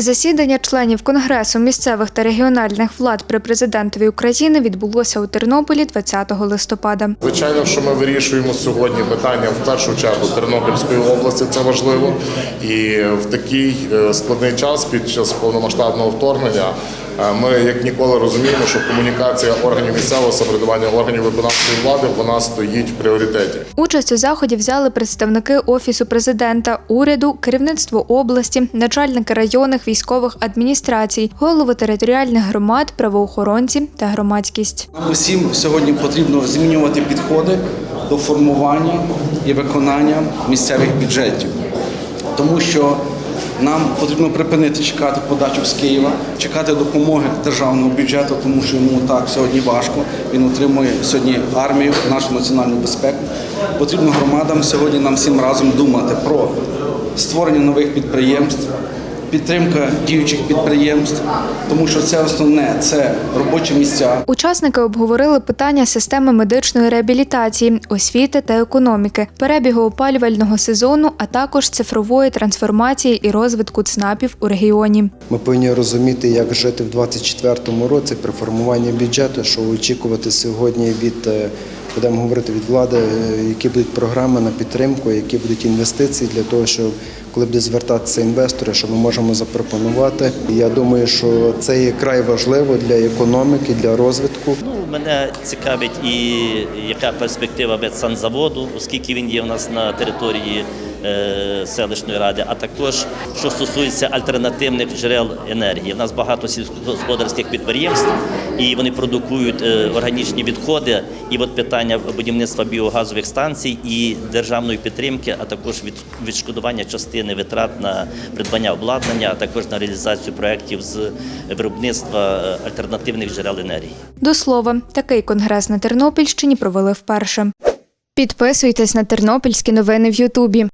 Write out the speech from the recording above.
Засідання членів Конгресу місцевих та регіональних влад при президентові України відбулося у Тернополі 20 листопада. Звичайно, що ми вирішуємо сьогодні питання в першу чергу Тернопільської області. Це важливо, і в такий е, складний час під час повномасштабного вторгнення ми як ніколи розуміємо, що комунікація органів місцевого самоврядування, органів виконавчої влади вона стоїть в пріоритеті. Участь у заході взяли представники офісу президента, уряду, керівництво області, начальники районних військових адміністрацій, голови територіальних громад, правоохоронці та громадськість. Нам усім сьогодні потрібно змінювати підходи до формування і виконання місцевих бюджетів, тому що нам потрібно припинити чекати подачу з Києва, чекати допомоги державного бюджету, тому що йому так сьогодні важко. Він отримує сьогодні армію, нашу національну безпеку. Потрібно громадам сьогодні нам всім разом думати про створення нових підприємств. Підтримка діючих підприємств, тому що це основне це робочі місця, Учасники обговорили питання системи медичної реабілітації, освіти та економіки, перебігу опалювального сезону, а також цифрової трансформації і розвитку ЦНАПів у регіоні. Ми повинні розуміти, як жити в 2024 році при формуванні бюджету, що очікувати сьогодні від е, будемо говорити від влади, е, які будуть програми на підтримку, які будуть інвестиції для того, щоб коли буде звертатися інвестори, що ми можемо запропонувати. Я думаю, що це є край важливо для економіки, для розвитку. Ну, мене цікавить і яка перспектива медсанзаводу, оскільки він є у нас на території е, селищної ради, а також що стосується альтернативних джерел енергії. У нас багато сільськогосподарських підприємств, і вони продукують е, органічні відходи. І от питання будівництва біогазових станцій і державної підтримки, а також від відшкодування частини витрат на придбання обладнання, а також на реалізацію проєктів з виробництва е, альтернативних джерел енергії. До слова, такий конгрес на Тернопільщині провели вперше. Підписуйтесь на тернопільські новини в Ютубі.